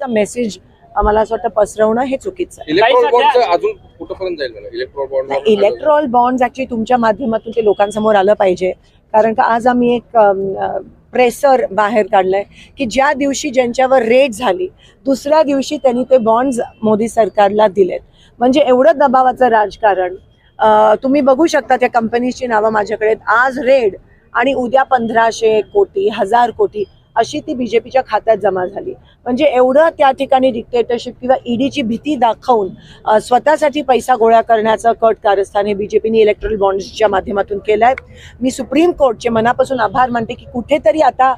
चा मेसेज मला असं वाटतं पसरवणं हे चुकीचं आहे. इलेक्ट्रॉल बॉन्ड ऍक्च्युली तुमच्या माध्यमातून ते लोकांसमोर आलं पाहिजे. कारण का आज आम्ही एक प्रेसर बाहेर काढलंय की ज्या दिवशी ज्यांच्यावर रेट झाली दुसऱ्या दिवशी त्यांनी ते बॉन्ड्स मोदी सरकारला दिलेत. म्हणजे एवढं दबावाचं राजकारण तुम्ही बघू शकता त्या कंपनीची नावं माझ्याकडे. आज रेड आणि उद्या पंधराशे कोटी हजार कोटी अशी ती बीजेपीच्या खात्यात जमा झाली. म्हणजे एवढं त्या ठिकाणी डिक्टेटरशिप किंवा ईडीची भीती दाखवून स्वतःसाठी पैसा गोळा करण्याचं कट कारस्थान हे बीजेपीने इलेक्ट्रल बॉन्ड्सच्या माध्यमातून केलं आहे मी सुप्रीम कोर्टचे मनापासून आभार मानते की कुठेतरी आता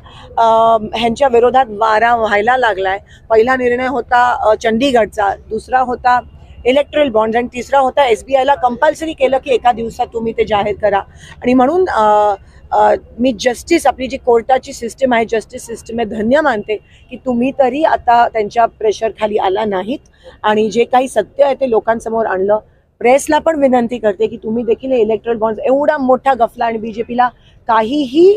ह्यांच्या विरोधात वारा व्हायला लागलाय. पहिला निर्णय होता अ, चंडीगडचा दुसरा होता इलेक्ट्रल बॉन्ड आणि तिसरा होता एस बी आयला कंपल्सरी केलं की एका दिवसात तुम्ही ते जाहीर करा. आणि म्हणून मी जस्टिस आपली जी कोर्टाची सिस्टीम आहे जस्टिस सिस्टीम आहे धन्य मानते की तुम्ही तरी आता त्यांच्या प्रेशर खाली आला नाहीत. आणि जे काही सत्य आहे ते लोकांसमोर आणलं. प्रेसला पण विनंती करते की तुम्ही देखील इलेक्ट्रल बॉन्ड एवढा मोठा गफला आणि बीजेपीला काहीही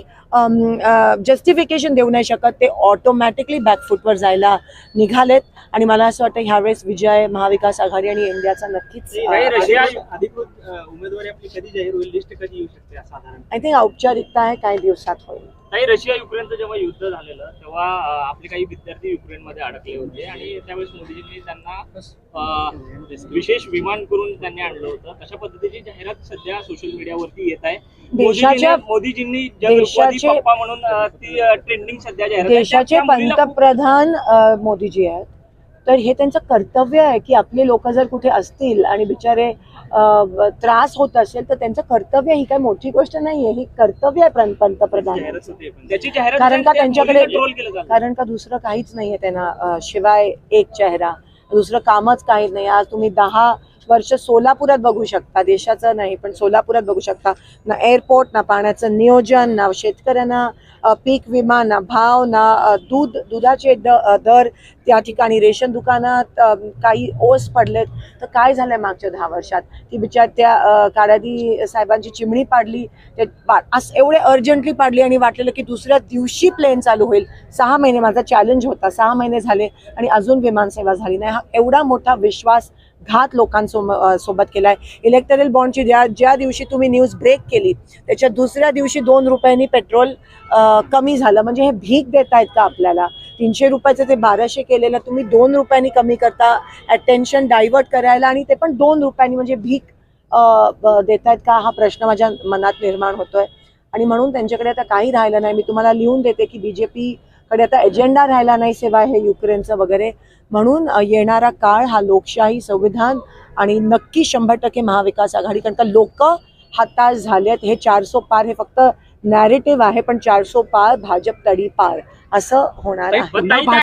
जस्टिफिकेशन देऊ नाही शकत ते ऑटोमॅटिकली बॅकफुटवर जायला निघालेत. आणि मला असं वाटतं ह्यावेळेस विजय महाविकास आघाडी आणि इंडियाचा नक्कीच काही रशिया अधिकृत अधिकृत, अ, उमेदवारी आपली कधी जाहीर होईल लिस्ट कधी येऊ शकते साधारण आय थिंक औपचारिकता आहे काही दिवसात होईल. काही रशिया युक्रेनचं जेव्हा युद्ध झालेलं तेव्हा आपले काही विद्यार्थी युक्रेनमध्ये अडकले होते आणि त्यावेळेस मोदीजींनी त्यांना विशेष विमान करून त्यांनी आणलं होतं तशा पद्धतीची जाहिरात सध्या सोशल मीडियावरती येत आहे मोदीजीने- पप्पा म्हणून ती ट्रेंडिंग सध्या जाहिरात. देशाचे पंतप्रधान मोदीजी आहेत तर हे त्यांचं कर्तव्य आहे की आपले लोक जर कुठे असतील आणि बिचारे त्रास होत असेल तर त्यांचं कर्तव्य ही काही मोठी गोष्ट नाहीये. ही कर्तव्य आहे पंतप्रधान. कारण का त्या त्यांच्याकडे- कारण का दुसरं काहीच नाहीये त्यांना शिवाय एक चेहरा. दुसरं कामच काही नाही. आज तुम्ही दहा वर्ष सोलापुरात बघू शकता. देशाचं नाही पण सोलापुरात बघू शकता. ना एअरपोर्ट ना पाण्याचं नियोजन ना शेतकऱ्यांना पीक विमा ना भाव ना दूध दुधाचे द दर. त्या ठिकाणी रेशन दुकानात काही ओस पडलेत. तर काय झालंय मागच्या दहा वर्षात? ती बिचार त्या काळादी साहेबांची चिमणी पाडली. ते पा- असं एवढे अर्जंटली पाडली आणि वाटलेलं की दुसऱ्या दिवशी प्लेन चालू होईल. सहा महिने माझा चॅलेंज होता. सहा महिने झाले आणि अजून विमानसेवा झाली नाही. हा एवढा मोठा विश्वास घात लोकांसोबत सोबत केलाय. इलेक्टरल बॉन्डची ज्या ज्या दिवशी तुम्ही न्यूज ब्रेक केली त्याच्या दुसऱ्या दिवशी दोन रुपयांनी पेट्रोल कमी झालं. म्हणजे हे भीक देत आहेत का आपल्याला? तीनशे रुपयाचं ते बाराशे केलेलं तुम्ही दोन रुपयांनी कमी करता अटेन्शन डायव्हर्ट करायला आणि ते पण दोन रुपयांनी म्हणजे भीक देत आहेत का? हा प्रश्न माझ्या मनात निर्माण होतोय. आणि म्हणून त्यांच्याकडे आता काही राहिलं नाही. मी तुम्हाला लिहून देते की बीजेपी कडे आता एजेंडा राहिला नाही सेवा हे युक्रेनचं वगैरे. म्हणून येणारा काळ हा लोकशाही संविधान आणि नक्की शंभर टक्के महाविकास आघाडी कारण का लोक हाताश झालेत. हे चारसो पार हे फक्त नॅरेटिव्ह आहे पण चारसो पार भाजप तडी पार असं होणार आहे.